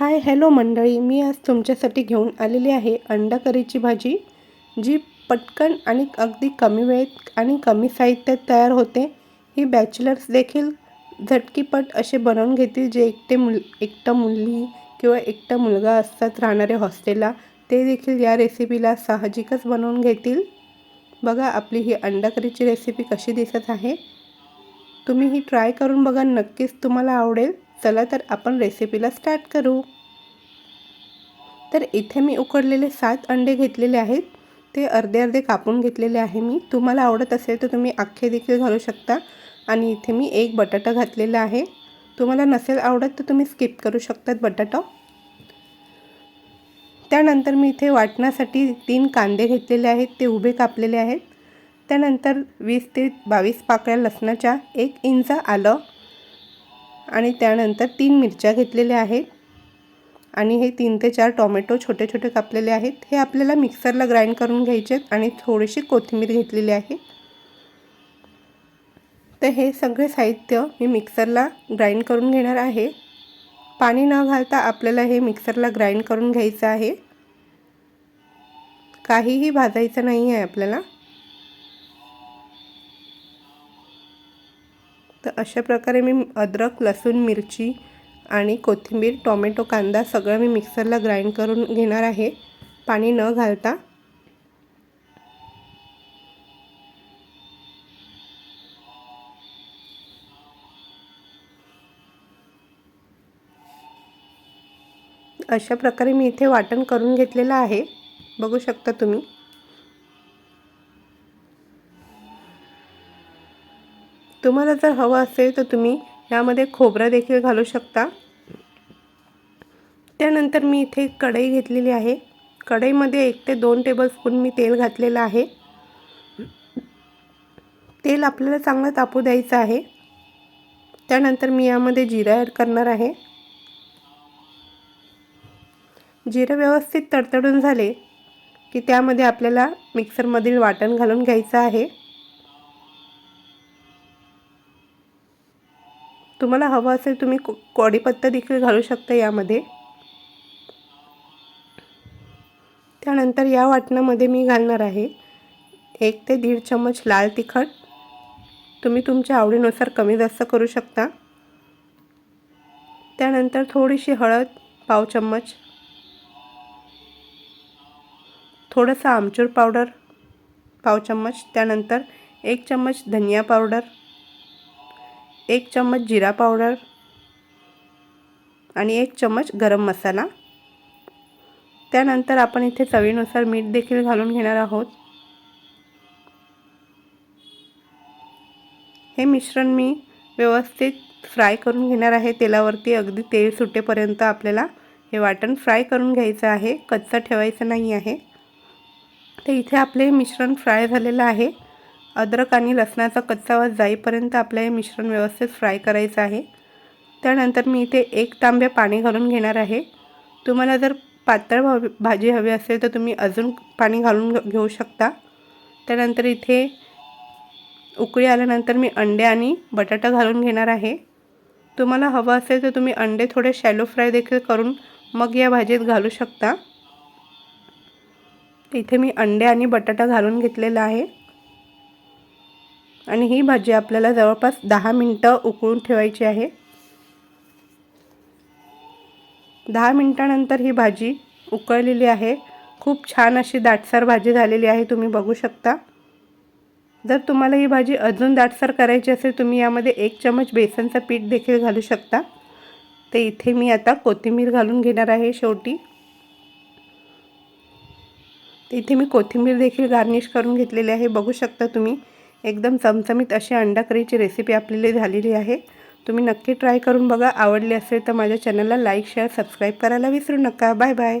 Hi hello मंडळी मी आज तुमच्यासाठी घेऊन आलेली आहे अंडा करीची भाजी जी पटकन आणि अगदी कमी वेळेत आणि कमी साहित्यात तयार होते. ही बॅचलर्स देखील झटकीपट असे बनवून घेतील जे एकटे मुल एकटं मुलगी किंवा एकटा मुलगा असतात राहणारे हॉस्टेलला ते देखील या रेसिपीला साहजिकच बनवून घेतील. बघा आपली ही अंडा करीची रेसिपी कशी दिसत आहे. तुम्ही ही ट्राय करून बघा नक्कीच तुम्हाला आवडेल. चला तर आपण रेसिपीला स्टार्ट करू. तर इथे मी उकडलेले सात अंडे घेतलेले आहेत. ते अर्धे अर्धे कापून घेतलेले आहे मी. तुम्हाला आवडत असेल तर तुम्ही अख्खे देखील घालू शकता. आणि इथे मी एक बटाटा घातलेला आहे. तुम्हाला नसेल आवडत तर तुम्ही स्किप करू शकतात बटाटा. त्यानंतर मी इथे वाटण्यासाठी तीन कांदे घेतलेले आहेत. ते उभे कापलेले आहेत. त्यानंतर वीस ते बावीस पाकळ्या लसणाच्या एक इंच आलं. आणि त्यानंतर तीन मिरच्या घेतलेल्या आहेत. आणि हे तीन ते चार टोमॅटो छोटे छोटे कापलेले आहेत. हे आपल्याला मिक्सरला ग्राइंड करून घ्यायचे आहेत आणि थोडीशी कोथिंबीर घेतलेली आहे. तर हे सगळे साहित्य मी मिक्सरला ग्राइंड करून घेणार आहे. पाणी न घालता आपल्याला हे मिक्सरला ग्राइंड करून घ्यायचं आहे. काहीही भाजायचं नाही आहे आपल्याला. तर अशा प्रकारे मी अद्रक लसूण मिरची आणि कोथिंबीर टोमॅटो कांदा सगळं मी मिक्सरला ग्राइंड करून घेणार आहे. पाणी न घालता. अशा प्रकारे मी इथे वाटण करून घेतलेलं आहे. बघू शकता तुम्ही. तुम्हाला जर हवं असेल तर तुम्ही यामध्ये खोबरं देखील घालू शकता. त्यानंतर मी इथे कढई घेतलेली आहे. कढईमध्ये एक ते दोन टेबलस्पून मी तेल घातलेलं आहे. तेल आपल्याला चांगलं तापू द्यायचं आहे. त्यानंतर मी यामध्ये जिरा ॲड करणार आहे. जिरं व्यवस्थित तडतडून झाले की त्यामध्ये आपल्याला मिक्सरमधील वाटण घालून घ्यायचं आहे. तुम्हाला हवं असेल तुम्ही को देखील घालू शकता यामध्ये. त्यानंतर या वाटणामध्ये मी घालणार आहे एक ते दीड चम्मच लाल तिखट. तुम्ही तुमच्या आवडीनुसार कमी जास्त करू शकता. त्यानंतर थोडीशी हळद पाव चम्मच. थोडंसं आमचूर पावडर पाव चम्मच. त्यानंतर एक चम्मच धनिया पावडर. एक चम्मच जिरा पावडर आणि एक चम्मच गरम मसाला. त्यानंतर आपण इथे चवीनुसार मीठ देखील घालून घेणार आहोत. हे मिश्रण मी व्यवस्थित फ्राय करून घेणार आहे. तेलावरती अगदी तेल सुटेपर्यंत आपल्याला हे वाटण फ्राय करून घ्यायचं आहे. कच्चा ठेवायचं नाही आहे. तर इथे आपले मिश्रण फ्राय झालेलं आहे. अद्रक आणि लसणाचा कच्चा वास जाईपर्यंत आपलं हे मिश्रण व्यवस्थित फ्राय करायचं आहे. त्यानंतर मी इथे एक तांब्या पाणी घालून घेणार आहे. तुम्हाला जर पातळ भाजी हवी असेल तर तुम्ही अजून पाणी घालून घेऊ शकता. त्यानंतर इथे उकळी आल्यानंतर मी अंडे आणि बटाटा घालून घेणार आहे. तुम्हाला हवं असेल तर तुम्ही अंडे थोडे शॅलो फ्राय देखील करून मग या भाजीत घालू शकता. इथे मी अंडे आणि बटाटा घालून घेतलेला आहे. आणि ही भाजी आपल्याला जवळपास दहा मिनटं उकळून ठेवायची आहे. दहा मिनटानंतर ही भाजी उकळलेली आहे. खूप छान अशी दाटसर भाजी झालेली आहे तुम्ही बघू शकता. जर तुम्हाला ही भाजी अजून दाटसर करायची असेल तुम्ही यामध्ये एक चमच बेसनचं पीठ देखील घालू शकता. ते इथे मी आता कोथिंबीर घालून घेणार आहे शेवटी. इथे मी कोथिंबीर देखील गार्निश करून घेतलेली आहे बघू शकता तुम्ही. एकदम चमचमीत अशी अंडा करीची रेसिपी आपल्याला झालेली आहे. तुम्ही नक्की ट्राय करून बघा. आवडली असेल तर माझ्या चॅनलला लाईक शेअर सबस्क्राईब करायला विसरू नका. Bye bye